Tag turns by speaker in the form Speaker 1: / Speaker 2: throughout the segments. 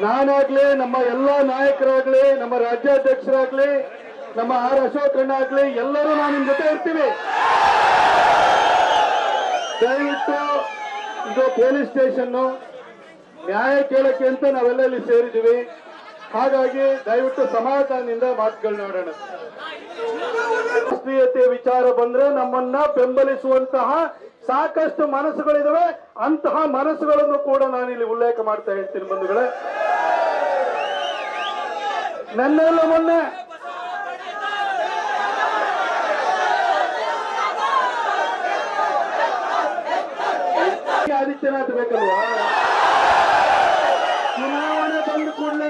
Speaker 1: ನಾನಾಗ್ಲಿ, ನಮ್ಮ ಎಲ್ಲ ನಾಯಕರಾಗ್ಲಿ, ನಮ್ಮ ರಾಜ್ಯಾಧ್ಯಕ್ಷರಾಗ್ಲಿ, ನಮ್ಮ ಆರ್ ಅಶೋಕ್ ಆಗ್ಲಿ, ಎಲ್ಲರೂ ನಾನು ನಿಮ್ ಜೊತೆ ಇರ್ತೀವಿ. ದಯವಿಟ್ಟು ಇದು ಪೊಲೀಸ್ ಸ್ಟೇಷನ್ ನ್ಯಾಯ ಕೇಳಕ್ಕೆ ಅಂತ ನಾವೆಲ್ಲ ಇಲ್ಲಿ ಸೇರಿದ್ದೀವಿ. ಹಾಗಾಗಿ ದಯವಿಟ್ಟು ಸಮಾಧಾನದಿಂದ ಮಾತುಗಳನ್ನ ನೋಡೋಣ. ರಾಷ್ಟ್ರೀಯತೆ ವಿಚಾರ ಬಂದ್ರೆ ನಮ್ಮನ್ನ ಬೆಂಬಲಿಸುವಂತಹ ಸಾಕಷ್ಟು ಮನಸ್ಸುಗಳಿದಾವೆ. ಅಂತಹ ಮನಸ್ಸುಗಳನ್ನು ಕೂಡ ನಾನು ಇಲ್ಲಿ ಉಲ್ಲೇಖ ಮಾಡ್ತಾ ಹೇಳ್ತೀನಿ ಬಂಧುಗಳೇ. ನನ್ನೆಲ್ಲ ಮೊನ್ನೆ ಆದಿತ್ಯನಾಥ್ ಬೇಕಲ್ವಾ? ಚುನಾವಣೆ ಬಂದ ಕೂಡಲೇ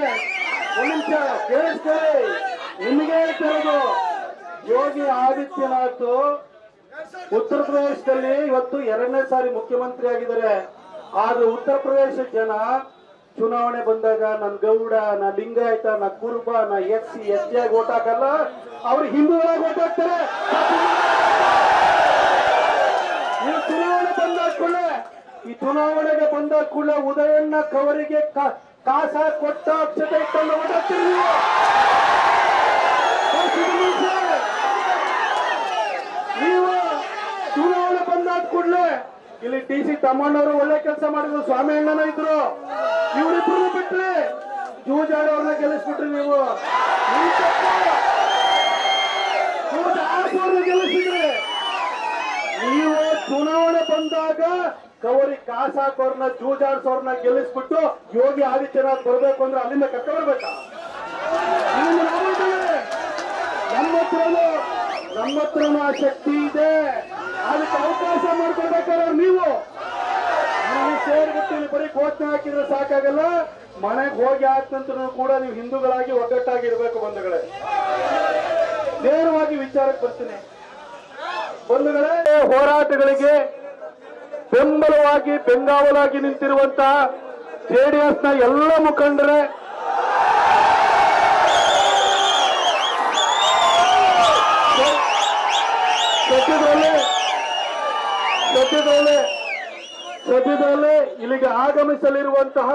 Speaker 1: ಒಂದು ನಿಮಿಷ ಕೇಳಿಸ್ತೇವೆ ನಿಮಗೆ ಹೇಳ್ತಿರೋದು ಯೋಗಿ ಆದಿತ್ಯನಾಥ್ ಉತ್ತರ ಪ್ರದೇಶದಲ್ಲಿ ಇವತ್ತು ಎರಡನೇ ಸಾರಿ ಮುಖ್ಯಮಂತ್ರಿ ಆಗಿದ್ದಾರೆ. ಆದ್ರೆ ಉತ್ತರ ಪ್ರದೇಶ ಜನ ಚುನಾವಣೆ ಬಂದಾಗ ನನ್ ಗೌಡ, ನಾ ಲಿಂಗಾಯತ, ನಾ ಕುರುಬ, ನಾ ಎಸ್ ಸಿ ಎಸ್ ಟಿ ಆಗಿ ಓಟ್ ಹಾಕಲ್ಲ, ಅವ್ರು ಹಿಂದೂಗಳಾಗಿ ಓಟ್ ಹಾಕ್ತಾರೆ. ಈ ಚುನಾವಣೆ ಬಂದ ಕೂಡಲೇ, ಈ ಚುನಾವಣೆಗೆ ಬಂದ ಕೂಡಲೇ ಉದಯಣ್ಣ ಕವರಿಗೆ ಕಾಸ ಕೊಟ್ಟ ಅಕ್ಷತೆ ಇಟ್ಕೊಂಡು ಓಟ್ ಹಾಕ್ತೀರಿ ಇಲ್ಲಿ ಟಿ ಸಿ ತಮ್ಮಣ್ಣವರು ಒಳ್ಳೆ ಕೆಲಸ ಮಾಡಿದ್ರು, ಸ್ವಾಮಿ ಅಣ್ಣನ ಇದ್ರು. ಇವರಿಬ್ರು ಬಿಟ್ರಿ. ಜೂಜಾಡಿ ಅವ್ರನ್ನ ಗೆಲ್ಲಿಸ್ಬಿಟ್ರಿ ನೀವು. ಗೆಲ್ಲಿಸಿದ್ರಿ. ನೀವು ಚುನಾವಣೆ ಬಂದಾಗ ಕವರಿ ಕಾಸಾಕೋರ್ನ ಜೂಜಾಡ್ಸೋರ್ನ ಗೆಲ್ಲಿಸ್ಬಿಟ್ಟು ಯೋಗಿ ಆದಿತ್ಯನಾಥ್ ಬರ್ಬೇಕು ಅಂದ್ರೆ ಅಲ್ಲಿಂದ ಕಟ್ಟ. ನಮ್ಮ ಹತ್ರನೂ ನಮ್ಮ ಹತ್ರನೂ ಆ ಶಕ್ತಿ ಇದೆ. ಅದಕ್ಕೆ ಅವಕಾಶ ಮಾಡ್ಕೊಡ್ಬೇಕಾದ್ರೆ ನೀವು. ನೀವು ಸೇರ್ಬಿಟ್ಟು ಬರೀ ಘೋಷಣೆ ಹಾಕಿದ್ರೆ ಸಾಕಾಗಲ್ಲ. ಮನೆಗೆ ಹೋಗಿ ಆದ ಕೂಡ ನೀವು ಹಿಂದೂಗಳಾಗಿ ಒಗ್ಗಟ್ಟಾಗಿ ಇರಬೇಕು ಬಂಧುಗಳೇ. ನೇರವಾಗಿ ವಿಚಾರಕ್ಕೆ ಬರ್ತೀನಿ. ಬಂಧುಗಳೇ, ಹೋರಾಟಗಳಿಗೆ ಬೆಂಬಲವಾಗಿ, ಬೆಂಗಾವಲಾಗಿ ನಿಂತಿರುವಂತಹ ಜೆಡಿಎಸ್ನ ಎಲ್ಲ ಮುಖಂಡರೇ ಇಲ್ಲಿಗೆ ಆಗಮಿಸಲಿರುವಂತಹ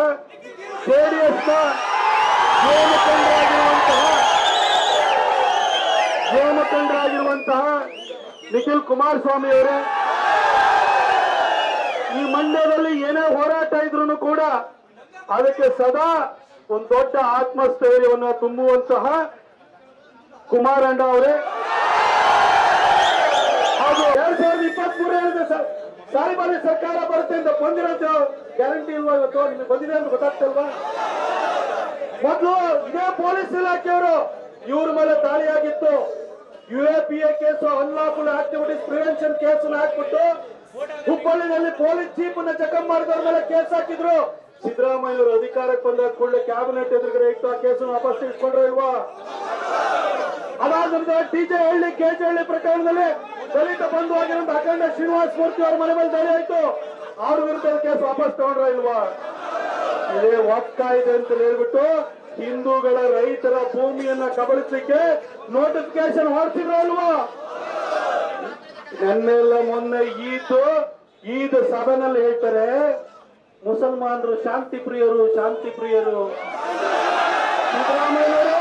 Speaker 1: ಜೆಡಿಎಸ್ನ ಯುವ ಮುಖಂಡರಾಗಿರುವಂತಹ ಯುವ ಮುಖಂಡರಾಗಿರುವಂತಹ ನಿಖಿಲ್ ಕುಮಾರಸ್ವಾಮಿ ಅವರು ಈ ಮಂಡ್ಯದಲ್ಲಿ ಏನೇ ಹೋರಾಟ ಇದ್ರು ಕೂಡ ಅದಕ್ಕೆ ಸದಾ ಒಂದು ದೊಡ್ಡ ಆತ್ಮಸ್ಥೈರ್ಯವನ್ನು ತುಂಬುವಂತಹ ಕುಮಾರಣ್ಣ ಅವರೇ. ಹಾಗೂ ಎರಡ್ ಸಾವಿರದ ಇಪ್ಪತ್ತ್ ಬಾರಿ ಸರ್ಕಾರ ಬರುತ್ತೆ ಅಂತ ಬಂದಿರೋದು ಗ್ಯಾರಂಟಿ ಇಲ್ವಾ ಇವತ್ತು? ನಿಮಗೆ ಬಂದಿದೆ ಅಂತ ಗೊತ್ತಾಗ್ತಲ್ವಾ ಮೊದಲು ಇದೇ ಪೊಲೀಸ್ ಇಲಾಖೆಯವರು ಇವ್ರ ಮೇಲೆ ದಾಳಿಯಾಗಿತ್ತು U A P A case unlawful activities prevention case ಹಾಕ್ಬಿಟ್ಟು ಹುಬ್ಬಳ್ಳಿನಲ್ಲಿ ಪೊಲೀಸ್ ಚೀಫ್ನ ಚೆಕಪ್ ಮಾಡಿದವ್ರ ಮೇಲೆ ಕೇಸ್ ಹಾಕಿದ್ರು. ಸಿದ್ದರಾಮಯ್ಯ ಅವರು ಅಧಿಕಾರಕ್ಕೆ ಬಂದ ಕೂಡಲೇ ಕ್ಯಾಬಿನೆಟ್ ಎದುರುಗಡೆ ಇಟ್ಟು ಆ ಕೇಸನ್ನು ವಾಪಸ್ ಇಟ್ಕೊಂಡ್ರೆ ಇಲ್ವಾ? ಅದಾದ ನಂತರ ಟಿಜೆ ಹಳ್ಳಿ ಕೆಜೆ ಹಳ್ಳಿ ಪ್ರಕರಣದಲ್ಲಿ ದಲಿತ ಬಂಧು ಆಗಿರುವಂತಹ ಅಖಂಡ ಶ್ರೀನಿವಾಸ ಮೂರ್ತಿ ಅವರ ಮನೆ ಮೇಲೆ ದಾಳಿ ಆಯ್ತು. ಅವ್ರ ವಿರುದ್ಧ ಕೇಸ್ ವಾಪಸ್ ತಗೊಂಡ್ರ ಇಲ್ವಾ? ಇದೇ ಇದೆ ಅಂತ ಹೇಳ್ಬಿಟ್ಟು ಹಿಂದೂಗಳ ರೈತರ ಭೂಮಿಯನ್ನ ಕಬಳಿಸಲಿಕ್ಕೆ ನೋಟಿಫಿಕೇಶನ್ ಹೊರಟಿದ್ರು ಅಲ್ವಾ ನೆನ್ನೆಲ್ಲ ಮೊನ್ನೆ ಈದು, ಈದ್ ಸಭೆನಲ್ಲಿ ಹೇಳ್ತಾರೆ, ಮುಸಲ್ಮಾನರು ಶಾಂತಿ ಪ್ರಿಯರು ಶಾಂತಿ ಪ್ರಿಯರು ಸಿದ್ದರಾಮಯ್ಯನವರೇ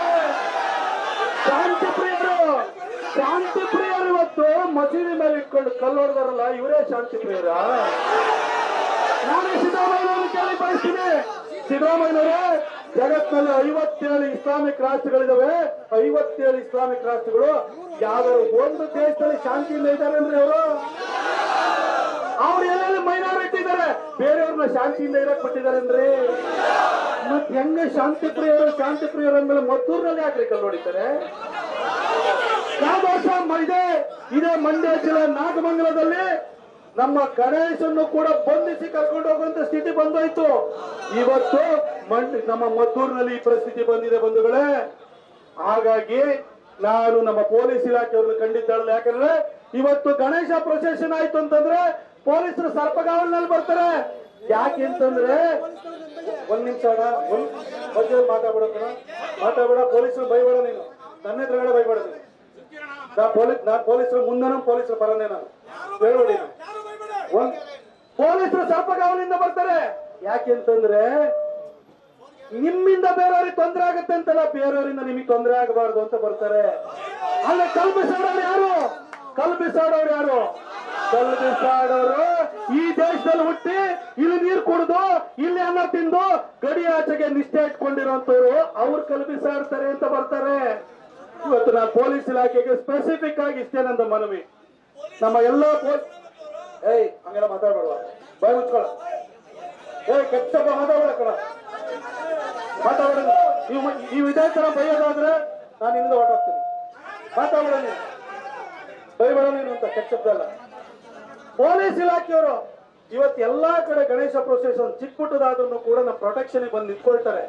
Speaker 1: ಶಾಂತಿ ಪ್ರಿಯರು ಶಾಂತಿ ಪ್ರಿಯರು ಇವತ್ತು ಮಸೀದಿ ಮೇಲೆ ಇಟ್ಕೊಂಡು ಕಲ್ಲೊಡ್ದಾರಲ್ಲ ಇವರೇ ಶಾಂತಿ ಪ್ರಿಯರ. ನಾನು ಸಿದ್ದರಾಮಯ್ಯನವರು ಕೇಳಿ ಬಯಸ್ತೀನಿ. ಸಿದ್ದರಾಮಯ್ಯನವರೇ, ಜಗತ್ತಿನಲ್ಲಿ ಐವತ್ತೇಳು ಇಸ್ಲಾಮಿಕ್ ರಾಷ್ಟ್ರಗಳಿದಾವೆ. ಐವತ್ತೇಳು ಇಸ್ಲಾಮಿಕ್ ರಾಷ್ಟ್ರಗಳು. ಯಾವ್ದಾದ್ರು ಒಂದು ದೇಶದಲ್ಲಿ ಶಾಂತಿಯಿಂದ ಅಂದ್ರೆ ಅವರು ಅವ್ರು ಎಲ್ಲೆಲ್ಲಿ ಮೈನಾರಿಟಿ ಇದ್ದಾರೆ? ಬೇರೆಯವ್ರನ್ನ ಶಾಂತಿಯಿಂದ ಇರಕ್ ಬಿಟ್ಟಿದ್ದಾರೆ ಅಂದ್ರೆ? ಮತ್ ಹೆಂಗ ಶಾಂತಿ ಪ್ರಿಯರು ಶಾಂತಿ ಪ್ರಿಯರು ಅಂದ್ಮೇಲೆ ಮದ್ದೂರಿನಲ್ಲಿ ಯಾಕ್ರಿ ಕಲ್ಲು ಹೊಡಿತಾರೆ? ಮ- ಇದೆ ಇದೇ ಮಂಡ್ಯ ಜಿಲ್ಲೆ ನಾಗಮಂಗಲದಲ್ಲಿ ನಮ್ಮ ಗಣೇಶನ್ನು ಕೂಡ ಬಂಧಿಸಿ ಕರ್ಕೊಂಡು ಹೋಗುವಂತ ಸ್ಥಿತಿ ಬಂದೋಯ್ತು. ಇವತ್ತು ನಮ್ಮ ಮದ್ದೂರಿನಲ್ಲಿ ಈ ಪರಿಸ್ಥಿತಿ ಬಂದಿದೆ ಬಂಧುಗಳೇ. ಹಾಗಾಗಿ ನಾನು ನಮ್ಮ ಪೊಲೀಸ್ ಇಲಾಖೆಯವ್ರನ್ನ ಖಂಡಿತ ಯಾಕಂದ್ರೆ ಇವತ್ತು ಗಣೇಶ ಪ್ರೊಸೆಷನ್ ಆಯ್ತು ಅಂತಂದ್ರೆ ಪೊಲೀಸರು ಸರ್ಪಗಾವಲಿನಲ್ಲಿ ಬರ್ತಾರೆ. ಯಾಕೆ ಅಂತಂದ್ರೆ ಒಂದ್ ನಿಮಿಷ ಅಣ್ಣ, ಒಂದ್ ಬಗ್ಗೆ ಮಾತಾಡ್ಬೇಡ ಪೊಲೀಸರು ಬೈಬೇಡ ನೀನು. ನನ್ನ ಬೈಬೇಡ ನೀನು ನಾ ಪೊಲೀಸ್ ನಾ ಪೊಲೀಸರು ಮುಂದೆನೂ ಪೊಲೀಸರು ಬರನೇ ನಾನು. ಹೇಳ್ಬಿಡಿ ಒಂದ್ ಪೊಲೀಸರು ಸರ್ಪಗಾವಲಿಂದ ಬರ್ತಾರೆ. ಯಾಕೆಂತಂದ್ರೆ ನಿಮ್ಮಿಂದ ಬೇರೆಯವ್ರಿಗೆ ತೊಂದರೆ ಆಗುತ್ತೆ ಅಂತಲ್ಲ ಬೇರೆಯವರಿಂದ ನಿಮಗೆ ತೊಂದರೆ ಆಗಬಾರ್ದು ಅಂತ ಬರ್ತಾರೆ. ಅಲ್ಲ ಕಲ್ಪಿಸೋಡವ್ರು ಯಾರು? ಕಲ್ಪಿಸಾಡೋರು ಯಾರು? ಕಲ್ಪಿಸಾಡೋರು ಈ ದೇಶದಲ್ಲಿ ಹುಟ್ಟಿ ಇಲ್ಲಿ ನೀರು ಕುಡಿದು ಇಲ್ಲಿ ಅನ್ನ ತಿಂದು ಗಡಿ ಆಚೆಗೆ ನಿಷ್ಠೆ ಇಟ್ಕೊಂಡಿರುವಂತವ್ರು ಅವ್ರು ಕಲ್ಪಿಸಾಡ್ತಾರೆ ಅಂತ ಬರ್ತಾರೆ. ಇವತ್ತು ನಾ ಪೊಲೀಸ್ ಇಲಾಖೆಗೆ ಸ್ಪೆಸಿಫಿಕ್ ಆಗಿ ಇಷ್ಟೇ ನಂದು ಮನವಿ. ನಮ್ಮ ಎಲ್ಲ ಏಯ್, ಹಂಗೆಲ್ಲ ಮಾತಾಡ್ಬೇಡ ಬಾಯ್ ಮುಚ್ಕೊಳ ಏಯ್, ಕೆಟ್ಟ ಮಾತಾಡ್ಬೇಡ ಕಣ. ಮಾತಾಡೋಣ ನೀವು ನೀವು ಇದೇ ತರ ಬೈಯೋದಾದ್ರೆ ನಾನು ಹಿಂದೆ ಹೊರಟೋಗ್ತೀನಿ. ಮಾತಾಡೋಣ ನೀವು ಬೈಬೇಡ ನೀನು ಅಂತ ಕೆಟ್ಟದ್ದಲ್ಲ ಪೊಲೀಸ್ ಇಲಾಖೆಯವರು ಇವತ್ತು ಎಲ್ಲಾ ಕಡೆ ಗಣೇಶ ಪ್ರೊಸೆಷನ್ ಚಿಕ್ಕ ಪುಟ್ಟದಾದ್ರೂ ಕೂಡ ನಮ್ಮ ಪ್ರೊಟೆಕ್ಷನ್ ಬಂದು ನಿಂತ್ಕೊಳ್ತಾರೆ.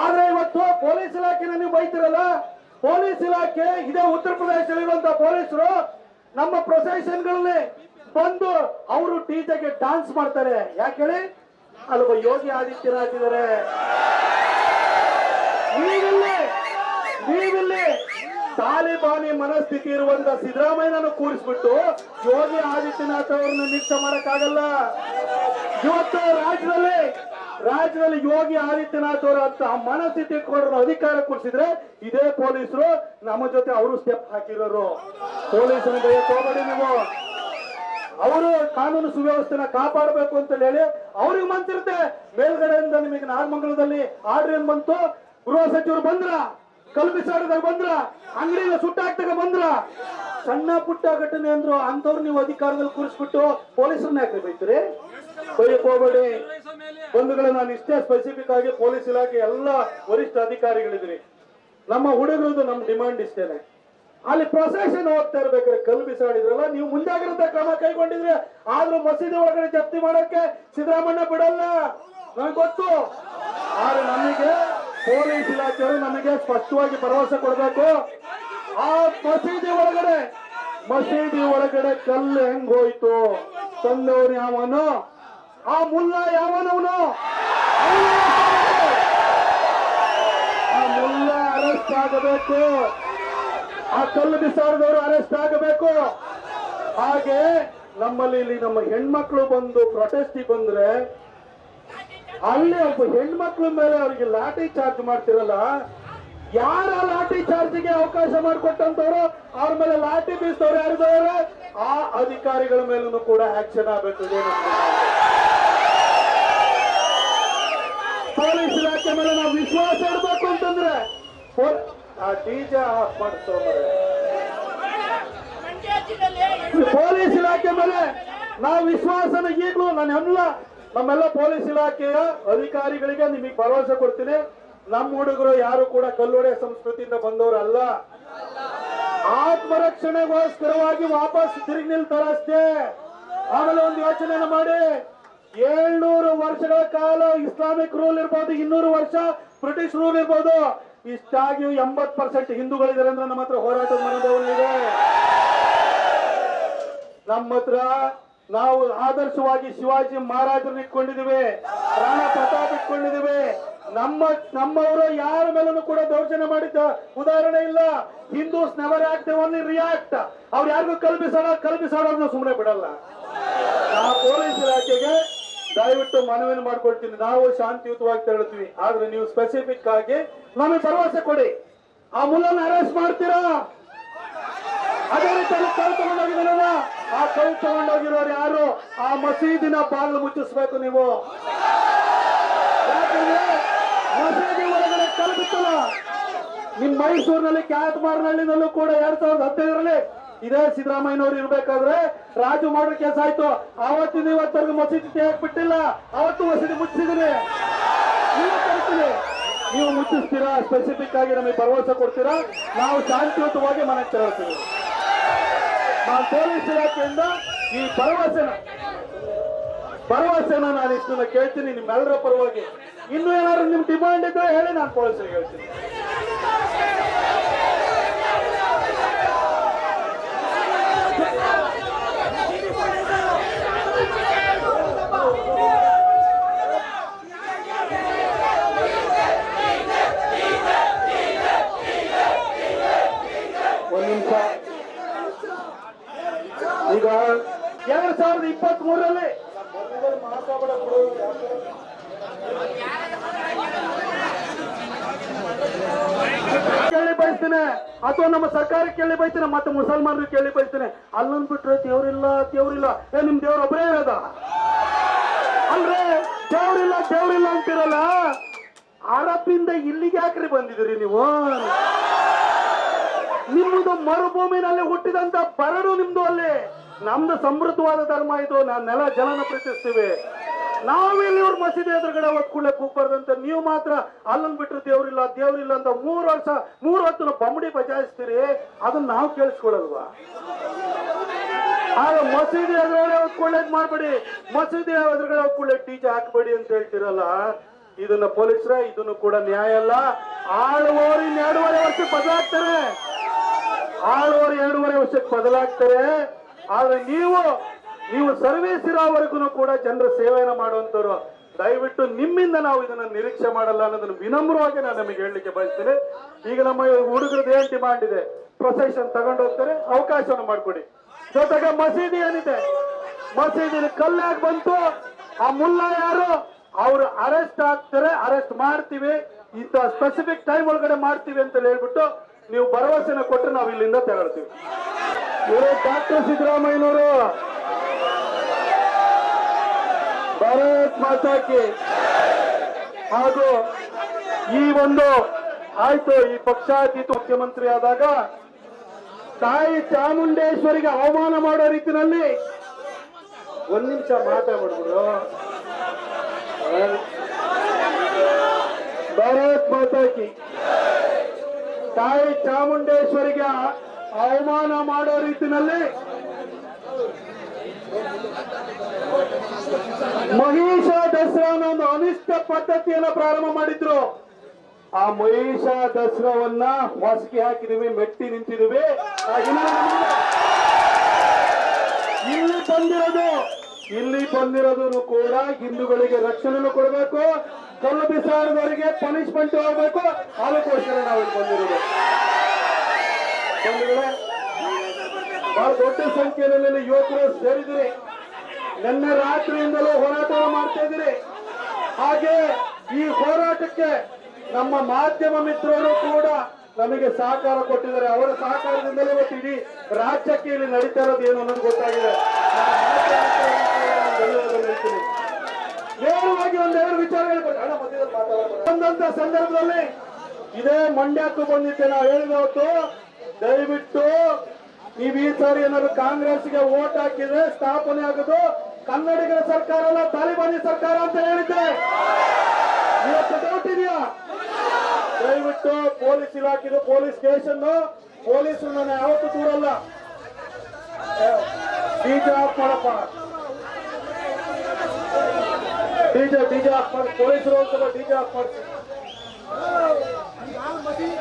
Speaker 1: ಆದ್ರೆ ಇವತ್ತು ಪೊಲೀಸ್ ಇಲಾಖೆನ ನೀವು ಬೈತಿರಲ್ಲ? ಪೊಲೀಸ್ ಇಲಾಖೆ, ಇದೇ ಉತ್ತರ ಪ್ರದೇಶದಲ್ಲಿರುವಂತಹ ಪೊಲೀಸರು ನಮ್ಮ ಪ್ರೊಸೆಷನ್ಗಳಲ್ಲಿ ಬಂದು ಅವರು ಟೀಚರ್ಗೆ ಡಾನ್ಸ್ ಮಾಡ್ತಾರೆ. ಯಾಕೆ ಹೇಳಿ? ಅಲ್ಲೊಬ್ಬ ಯೋಗಿ ಆದಿತ್ಯನಾಥ್ ಇದ್ದಾರೆ ನೀವಿಲ್ಲಿ ನೀವಿಲ್ಲಿ ತಾಲಿಬಾನಿ ಮನಸ್ಥಿತಿ ಇರುವಂತ ಸಿದ್ದರಾಮಯ್ಯನನ್ನು ಕೂರಿಸ್ಬಿಟ್ಟು ಯೋಗಿ ಆದಿತ್ಯನಾಥ್ ಅವರನ್ನು ನಿರೀಕ್ಷೆ ಮಾಡಕ್ಕಾಗಲ್ಲ. ಇವತ್ತು ರಾಜ್ಯದಲ್ಲಿ ರಾಜ್ಯದಲ್ಲಿ ಯೋಗಿ ಆದಿತ್ಯನಾಥ್ ಅವರು ಅಂತ ಮನಸ್ಥಿತಿ ಕೊಡೋರು ಅಧಿಕಾರ ಕೊಡಿಸಿದ್ರೆ ಇದೇ ಪೊಲೀಸರು ನಮ್ಮ ಜೊತೆ ಅವರು ಸ್ಟೆಪ್ ಹಾಕಿರೋರು. ಪೊಲೀಸರು ಹೋಗ್ಬೇಡಿ ನೀವು? ಅವರು ಕಾನೂನು ಸುವ್ಯವಸ್ಥೆನ ಕಾಪಾಡಬೇಕು ಅಂತ ಹೇಳಿ ಅವ್ರಿಗೆ ಮನ್ಸಿರುತ್ತೆ. ಮೇಲ್ಗಡೆಯಿಂದ ನಿಮಗೆ ನಾರ್ಮಂಗಲದಲ್ಲಿ ಆರ್ಡರ್ ಏನ್ ಬಂತು? ಗೃಹ ಸಚಿವರು ಬಂದ್ರ? ಕಲ್ಪಿಸಾಡದಾಗ ಬಂದ್ರ? ಅಂಗಡಿನ ಸುಟ್ಟಾಕ್ದಾಗ ಬಂದ್ರ? ಸಣ್ಣ ಪುಟ್ಟ ಘಟನೆ ಅಂದ್ರು ಅಂತವ್ರು ನೀವು ಅಧಿಕಾರದಲ್ಲಿ ಕೂರಿಸ್ಬಿಟ್ಟು ಪೊಲೀಸರನ್ನ ಯಾಕೆ ಬೈತೀರಿ? ಬೈಯಕ್ ಹೋಗ್ಬೇಡಿ ಬಂಧುಗಳು ನಾನು ಇಷ್ಟೇ ಸ್ಪೆಸಿಫಿಕ್ ಆಗಿ ಪೊಲೀಸ್ ಇಲಾಖೆ ಎಲ್ಲ ವರಿಷ್ಠ ಅಧಿಕಾರಿಗಳಿದ್ರಿ. ನಮ್ಮ ಹುಡುಗರದು ನಮ್ಮ ಡಿಮಾಂಡ್ ಇಷ್ಟೇನೆ. ಅಲ್ಲಿ ಪ್ರೊಸೆಷನ್ ಹೋಗ್ತಾ ಇರ್ಬೇಕಾದ್ರೆ ಕಲ್ಲು ಬಿಸಾಡಿದ್ರಲ್ಲ, ನೀವು ಮುಂಜಾಗ್ರತಾ ಕ್ರಮ ಕೈಗೊಂಡಿದ್ರೆ, ಆದ್ರೂ ಮಸೀದಿ ಒಳಗಡೆ ಜಪ್ತಿ ಮಾಡಕ್ಕೆ ಸಿದ್ದರಾಮಣ್ಣ ಬಿಡಲ್ಲ. ನನಗೆ ಗೊತ್ತು. ಆದ್ರೆ ನಮಗೆ ಪೊಲೀಸ್ ಇಲಾಖೆಯವರು ನಮಗೆ ಸ್ಪಷ್ಟವಾಗಿ ಭರವಸೆ ಕೊಡಬೇಕು. ಆ ಮಸೀದಿ ಒಳಗಡೆ ಮಸೀದಿ ಒಳಗಡೆ ಕಲ್ಲು ಹೆಂಗ್ ಹೋಯ್ತು? ತಂದವ್ರು ಯಾವನು? ಆ ಮುಲ್ಲ ಯಾವನವನು? ಆ ಮುಲ್ಲ ಅರೆಸ್ಟ್ ಆಗಬೇಕು. ಆ ಕಲ್ಲು ಬಿಸಾಡಿದವರು ಅರೆಸ್ಟ್ ಆಗಬೇಕು. ಹಾಗೆ ನಮ್ಮಲ್ಲಿ ಇಲ್ಲಿ ನಮ್ಮ ಹೆಣ್ಮಕ್ಳು ಬಂದು ಪ್ರೊಟೆಸ್ಟ್ ಬಂದ್ರೆ, ಅಲ್ಲಿ ಒಬ್ಬ ಹೆಣ್ಮಕ್ಳ ಮೇಲೆ ಅವರಿಗೆ ಲಾಠಿ ಚಾರ್ಜ್ ಮಾಡ್ತಿರಲ್ಲ, ಯಾರ ಲಾಠಿ ಚಾರ್ಜ್ಗೆ ಅವಕಾಶ ಮಾಡಿಕೊಟ್ಟಂತವ್ರು, ಅವ್ರ ಮೇಲೆ ಲಾಠಿ ಬೀಸಿದವ್ರು ಯಾರಿದವ್ರೆ ಆ ಅಧಿಕಾರಿಗಳ ಮೇಲೂ ಕೂಡ ಆಕ್ಷನ್ ಆಗಬೇಕು ಪೊಲೀಸ್ ಇಲಾಖೆ ಮೇಲೆ ನಾವು ವಿಶ್ವಾಸ ಇಡಬೇಕು ಅಂತಂದ್ರೆ ಆ ಆಫ್ ಪೊಲೀಸ್ ಇಲಾಖೆ ಮೇಲೆ ನಾವು ವಿಶ್ವಾಸನ ಈಗಲೂ ನಾನು ಎಲ್ಲ ನಮ್ಮೆಲ್ಲ ಪೊಲೀಸ್ ಇಲಾಖೆಯ ಅಧಿಕಾರಿಗಳಿಗೆ ನಿಮಗೆ ಭರವಸೆ ಕೊಡ್ತೀನಿ. ನಮ್ಮ ಹುಡುಗರು ಯಾರು ಕೂಡ ಕಲ್ಲೊಡೆ ಸಂಸ್ಕೃತಿಯಿಂದ ಬಂದವರಲ್ಲ. ಆತ್ಮರಕ್ಷಣೆಗೋಸ್ಕರವಾಗಿ ವಾಪಸ್ ತಿರುಗಿ ನಿಲ್ತಾರಷ್ಟೇ ಆಮೇಲೆ ಒಂದು ಯೋಚನೆ ಮಾಡಿ. ಏಳ್ನೂರು ವರ್ಷಗಳ ಕಾಲ ಇಸ್ಲಾಮಿಕ್ ರೂಲ್ ಇರ್ಬೋದು, ಇನ್ನೂರು ವರ್ಷ ಬ್ರಿಟಿಷ್ ರೂಲ್ ಇರ್ಬೋದು. ಇಷ್ಟಾಗಿಯೂ ಎಂಬತ್ ಪರ್ಸೆಂಟ್ ಹಿಂದೂಗಳಿದ್ದಾರೆ ಅಂದ್ರೆ ನಮ್ಮ ಹತ್ರ ಹೋರಾಟದ ಮನೋಭಾವನೆ ನಮ್ಮ ಹತ್ರ ನಾವು ಆದರ್ಶವಾಗಿ ಶಿವಾಜಿ ಮಹಾರಾಜರು ಇಟ್ಕೊಂಡಿದ್ದೀವಿ ರಾಣ ಪ್ರತಾಪ್ ಇಟ್ಕೊಂಡಿದ್ದೀವಿ. ನಮ್ಮ, ನಮ್ಮವರು ಯಾರ ಮೇಲೂ ಕೂಡ ದೌರ್ಜನ್ಯ ಮಾಡಿದ್ದ ಉದಾಹರಣೆ ಇಲ್ಲ. Hindus never act only react ಅವ್ರು ಯಾರಿಗೂ ಕಲ್ಪಿಸೋಣ ಕಲ್ಪಿಸೋಣ ಸುಮ್ಮನೆ ಬಿಡಲ್ಲ. ಆ ಪೊಲೀಸ್ ಇಲಾಖೆಗೆ ದಯವಿಟ್ಟು ಮನವಿಯನ್ನು ಮಾಡ್ಕೊಳ್ತೀನಿ. ನಾವು ಶಾಂತಿಯುತವಾಗಿ ತೆರಳುತ್ತೀವಿ. ಆದ್ರೆ ನೀವು ಸ್ಪೆಸಿಫಿಕ್ ಆಗಿ ನಮಗೆ ಭರವಸೆ ಕೊಡಿ. ಆ ಮುಲ್ಲನ್ನು ಅರೆಸ್ಟ್ ಮಾಡ್ತೀರಾ? ಅದೇ ರೀತಿಯಲ್ಲಿ ಕೈ ತಗೊಂಡೋಗಿದಾರಲ್ಲ ಆ ಕೈ ತಗೊಂಡೋಗಿರೋರು ಯಾರು? ಆ ಮಸೀದಿನ ಬಾಗಿಲು ಮುಚ್ಚಿಸ್ಬೇಕು ನೀವು. ಮಸೀದಿ ಒಳಗಡೆ ಕಲ್ಬಿತ್ತಲ್ಲ ನಿಮ್ ಮೈಸೂರಿನಲ್ಲಿ ಕ್ಯಾತ್ಮಾರ್ನಹಳ್ಳಿನಲ್ಲೂ ಕೂಡ ಎರಡ್ ಸಾವಿರದ ಹದಿನೈದರಲ್ಲಿ ಇದೇ ಸಿದ್ದರಾಮಯ್ಯನವ್ರು ಇರ್ಬೇಕಾದ್ರೆ ರಾಜು ಮಾಡ್ರ ಕೆಲಸ ಆಯ್ತು. ಆವತ್ತಿನ ಇವತ್ತವರೆಗೂ ಮಸೀದಿ ತೆಗೆಯಕ್ ಬಿಟ್ಟಿಲ್ಲ. ಅವತ್ತು ಮಸೀದಿ ಮುಚ್ಚಿದ್ದೀನಿ ನೀವು ನೀವು ಮುಚ್ಚಿಸ್ತೀರಾ? ಸ್ಪೆಸಿಫಿಕ್ ಆಗಿ ನಮಗೆ ಭರವಸೆ ಕೊಡ್ತೀರಾ? ನಾವು ಶಾಂತಿಯುತವಾಗಿ ಮನೆಗೆ ತೆರಳ್ತೀವಿ. ನಾನು ಪೊಲೀಸ್ ಇಲಾಖೆಯಿಂದ ಈ ಭರವಸೆನ ಭರವಸೆನ ನಾನು ಇಷ್ಟನ್ನ ಕೇಳ್ತೀನಿ ನಿಮ್ಮೆಲ್ಲರ ಪರವಾಗಿ. ಇನ್ನು ಏನಾದ್ರು ನಿಮ್ ಡಿಮಾಂಡ್ ಇದ್ರೆ ಹೇಳಿ ನಾನು ಪೊಲೀಸರಿಗೆ ಹೇಳ್ತೀನಿ ಒಂದ್ ನಿಮಿಷ ಈಗ ಎರಡ್ ಸಾವಿರದ ಇಪ್ಪತ್ತ್ ಮೂರರಲ್ಲಿ ಮಾತಾಡ ಬಿಡು ಯಾಕೆ? ಕೇಳಿ ಬಯಸ್ತೇನೆ ಅಥವಾ ನಮ್ಮ ಸರ್ಕಾರ ಕೇಳಿ ಬೈತಾನೆ, ಮತ್ತೆ ಮುಸಲ್ಮಾನರು ಕೇಳಿ ಬೈತಾನೆ ಅಲ್ಲೊಂದ್ ಬಿಟ್ರೆ ದೇವ್ರಿಲ್ಲ ದೇವ್ರಿಲ್ಲ. ಏ, ನಿಮ್ ದೇವ್ರ ಒಬ್ಬರೇ ಇರೋದ? ಅಂದ್ರೆ ದೇವ್ರಿಲ್ಲ ದೇವ್ರಿಲ್ಲ ಅಂತಿರಲ್ಲ? ಅರಬ್ಬಿಂದ ಇಲ್ಲಿಗೆ ಯಾಕ್ರಿ ಬಂದಿದ್ರಿ ನೀವು? ನಿಮ್ಮದು ಮರುಭೂಮಿನಲ್ಲಿ ಹುಟ್ಟಿದಂತ ಬರಡು ನಿಮ್ದು ಅಲ್ಲಿ. ನಮ್ದು ಸಮೃದ್ಧವಾದ ಧರ್ಮ ಇದು. ನಾನ್ ನೆಲ ಜಲನ ಪ್ರೀತಿಸ್ತೀವಿ ನಾವಿಲ್ಲಿ ಇವ್ರ ಮಸೀದಿ ಎದುರುಗಡೆ ಒತ್ಕೊಳ್ಳೆ ಕೂಗ್ಬಾರ್ದಂತ ನೀವು ಮಾತ್ರ ಅಲ್ಲನ್ ಬಿಟ್ರೆ ದೇವ್ರಿಲ್ಲ ದೇವ್ರಿಲ್ಲ ಅಂತ ಮೂರು ವರ್ಷ, ಮೂರು ಹೊತ್ತು ಬಮ್ಮಡಿ ಬಜಾಯಿಸ್ತೀರಿ. ಅದನ್ನ ನಾವು ಕೇಳಿಸ್ಕೊಳಲ್ವಾ ಆಗ ಮಸೀದಿ ಎದುರುಗಡೆ ಒತ್ಕೊಳ್ಳೆ ಮಾಡ್ಬೇಡಿ. ಮಸೀದಿ ಎದುರುಗಡೆ ಒತ್ಕೊಳ್ಳೆ ಟೀಚರ್ ಹಾಕ್ಬೇಡಿ ಅಂತ ಹೇಳ್ತಿರಲ್ಲ, ಇದನ್ನ ಪೊಲೀಸರ, ಇದನ್ನು ಕೂಡ ನ್ಯಾಯ ಅಲ್ಲ. ಆಳುವವರು ಎರಡೂವರೆ ವರ್ಷಕ್ಕೆ ಬದಲಾಗ್ತಾರೆ. ಆಳುವವರು ಎರಡೂವರೆ ವರ್ಷಕ್ಕೆ ಬದಲಾಗ್ತಾರೆ. ಆದ್ರೆ ನೀವು ನೀವು ಸರ್ವೇಸ್ ಇರೋವರೆಗೂ ಕೂಡ ಜನರ ಸೇವೆಯನ್ನು ಮಾಡುವಂತವ್ರು ದಯವಿಟ್ಟು ನಿಮ್ಮಿಂದ ನಾವು ಇದನ್ನ ನಿರೀಕ್ಷೆ ಮಾಡಲ್ಲ ಅನ್ನೋದನ್ನ ವಿನಮ್ರವಾಗಿ ನಾನು ನಿಮಗೆ ಹೇಳಲಿಕ್ಕೆ ಬಯಸ್ತೇನೆ. ಈಗ ನಮ್ಮ ಹುಡುಗರದ್ದು ಏನ್ ಡಿಮಾಂಡ್ ಇದೆ ಪ್ರೊಸೆಷನ್ ತಗೊಂಡು ಹೋಗ್ತಾರೆ. ಅವಕಾಶವನ್ನು ಮಾಡ್ಕೊಡಿ. ಜೊತೆಗೆ ಮಸೀದಿ ಏನಿದೆ? ಮಸೀದಿ ಕಲ್ಲಾಗಿ ಬಂತು. ಆ ಮುಲ್ಲ ಯಾರು? ಅವರು ಅರೆಸ್ಟ್ ಆಗ್ತಾರೆ. ಅರೆಸ್ಟ್ ಮಾಡ್ತೀವಿ. ಇಂಥ ಸ್ಪೆಸಿಫಿಕ್ ಟೈಮ್ ಒಳಗಡೆ ಮಾಡ್ತೀವಿ ಅಂತ ಹೇಳ್ಬಿಟ್ಟು ನೀವು ಭರವಸೆನ ಕೊಟ್ಟರೆ ನಾವು ಇಲ್ಲಿಂದ ತೆರಳ್ತೀವಿ ಡಾಕ್ಟರ್ ಸಿದ್ದರಾಮಯ್ಯನವರು. ಭಾರತ್ ಮಾತಾಕಿ ಹಾಗೂ ಈ ಒಂದು ಆಯ್ತು, ಈ ಪಕ್ಷಾತೀತ ಮುಖ್ಯಮಂತ್ರಿ ಆದಾಗ ತಾಯಿ ಚಾಮುಂಡೇಶ್ವರಿಗೆ ಅವಮಾನ ಮಾಡೋ ರೀತಿನಲ್ಲಿ ಒಂದ್ ನಿಮಿಷ ಮಾತಾಡ್ಬಿಡ್ಬಿಡು. ಭಾರತ್ ಮಾತಾಕಿ ತಾಯಿ ಚಾಮುಂಡೇಶ್ವರಿಗೆ ಅವಮಾನ ಮಾಡೋ ರೀತಿನಲ್ಲಿ ಮಹಿಷ ದಸರಾನ ಒಂದು ಅನಿಷ್ಟ ಪದ್ಧತಿಯನ್ನ ಪ್ರಾರಂಭ ಮಾಡಿದ್ರು. ಆ ಮಹಿಷ ದಸರಾವನ್ನ ಹೊಸಕಿ ಹಾಕಿದೀವಿ, ಮೆಟ್ಟಿ ನಿಂತಿದೀವಿ. ಇಲ್ಲಿ ಬಂದಿರೋದು ಇಲ್ಲಿ ಬಂದಿರೋದು ಕೂಡ ಹಿಂದೂಗಳಿಗೆ ರಕ್ಷಣೆನೂ ಕೊಡಬೇಕು. ಕಲ್ಲು ಬಿಸಾಡುವವರಿಗೆ ಪನಿಷ್ಮೆಂಟ್ ಆಗಬೇಕು. ಅದಕ್ಕೋಸ್ಕರ ನಾವು ಇಲ್ಲಿ ಬಂದಿರೋದು ಬಹಳ ದೊಡ್ಡ ಸಂಖ್ಯೆಯಲ್ಲಿ ಯುವಕರು ಸೇರಿದಿರಿ ನಿನ್ನೆ ರಾತ್ರಿಯಿಂದಲೂ ಹೋರಾಟ ಮಾಡ್ತಾ ಇದ್ದೀರಿ. ಹಾಗೆ ಈ ಹೋರಾಟಕ್ಕೆ ನಮ್ಮ ಮಾಧ್ಯಮ ಮಿತ್ರರು ಕೂಡ ನಮಗೆ ಸಹಕಾರ ಕೊಟ್ಟಿದ್ದಾರೆ. ಅವರ ಸಹಕಾರದಿಂದಲೇ ಇವತ್ತು ರಾಜ್ಯಕ್ಕೆ ಇಲ್ಲಿ ನಡೀತಾ ಇರೋದು ಏನು ಅನ್ನೋದು ಗೊತ್ತಾಗಿದೆ. ನೇರವಾಗಿ ಒಂದೆರಡು ವಿಚಾರ ಬಂದಂತ ಸಂದರ್ಭದಲ್ಲಿ ಇದೇ ಮಂಡ್ಯಕ್ಕೂ ಬಂದಿದ್ದೆ. ನಾವು ಹೇಳಿದ ಹೊತ್ತು ದಯವಿಟ್ಟು ನೀವು ಈ ಸಾರಿ ಏನಾದ್ರು ಕಾಂಗ್ರೆಸ್ಗೆ ವೋಟ್ ಹಾಕಿದ್ರೆ ಸ್ಥಾಪನೆ ಆಗುದು ಕನ್ನಡಿಗರ ಸರ್ಕಾರ ಅಲ್ಲ, ತಾಲಿಬಾನಿ ಸರ್ಕಾರ ಅಂತ ಹೇಳಿದ್ದೆ. ಇವತ್ತು ಡೌಟ್ ಇದೆಯಾ ದಯವಿಟ್ಟು ಪೊಲೀಸ್ ಇಲಾಖೆದು, ಪೊಲೀಸ್ ಸ್ಟೇಷನ್ ಪೊಲೀಸ್ ನಾನು ಯಾವತ್ತೂ ದೂರಲ್ಲ. ಡಿಜೆ ಆಫ್ ಮಾಡಪ್ಪ. ಡಿಜೆ ಡಿಜೆ ಆಫ್ ಮಾಡಿ. ಪೊಲೀಸರು ಅಂತ ಡಿಜೆ ಆಫ್ ಮಾಡಿಸಿ.
Speaker 2: ನಾನು ಮಸೀದಿ